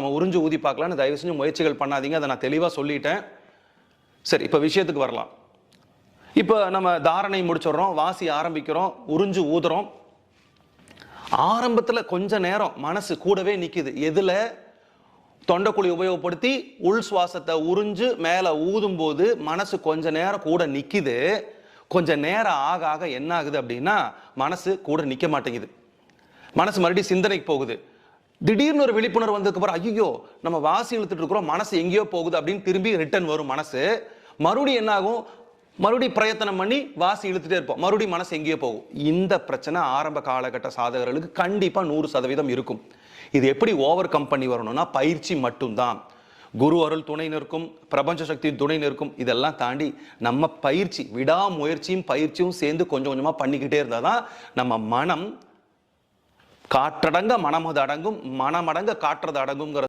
நம்ம உறிஞ்சு ஊதி பார்க்கலான்னு தயவு செஞ்சு முயற்சிகள் பண்ணாதீங்க. அதை நான் தெளிவாக சொல்லிட்டேன். சரி இப்போ விஷயத்துக்கு வரலாம். இப்போ நம்ம தாரணை முடிச்சிடுறோம் வாசி ஆரம்பிக்கிறோம் உறிஞ்சு ஊதுறோம். ஆரம்பத்தில் கொஞ்ச நேரம் மனசு கூடவே நிற்கிது எதில்? தொண்டைக்குழி உபயோகப்படுத்தி உள் சுவாசத்தை உறிஞ்சு மேலே ஊதும்போது மனசு கொஞ்ச நேரம் கூட நிற்கிது கொஞ்சம் நேரம் ஆக ஆக என்ன ஆகுது அப்படின்னா மனசு கூட நிற்க மாட்டேங்குது. மனசு மறுபடியும் சிந்தனைக்கு போகுது. திடீர்னு ஒரு விழிப்புணர்வு வந்ததுக்கு அப்புறம் ஐயோ நம்ம வாசி இழுத்துட்டு இருக்கிறோம் மனசு எங்கேயோ போகுது அப்படின்னு திரும்பி ரிட்டர்ன் வரும் மனசு. மறுபடியும் என்ன ஆகும்? மறுபடியும் பிரயத்தனம் பண்ணி வாசி இழுத்துட்டே இருப்போம். மறுபடியும் மனசு எங்கேயோ போகும். இந்த பிரச்சனை ஆரம்ப காலகட்ட சாதகர்களுக்கு கண்டிப்பாக நூறு சதவீதம் இருக்கும். இது எப்படி ஓவர் கம் பண்ணி வரணும்னா பயிற்சி மட்டும்தான். குரு அருள் துணை நிற்கும் பிரபஞ்ச சக்தி துணை நிற்கும் இதெல்லாம் தாண்டி நம்ம பயிற்சி விடாமுயற்சியும் பயிற்சியும் சேர்ந்து கொஞ்சம் கொஞ்சமாக பண்ணிக்கிட்டே இருந்தால் தான் நம்ம மனம் காற்றடங்க மனமது அடங்கும் மனமடங்க காற்றது அடங்குங்கிற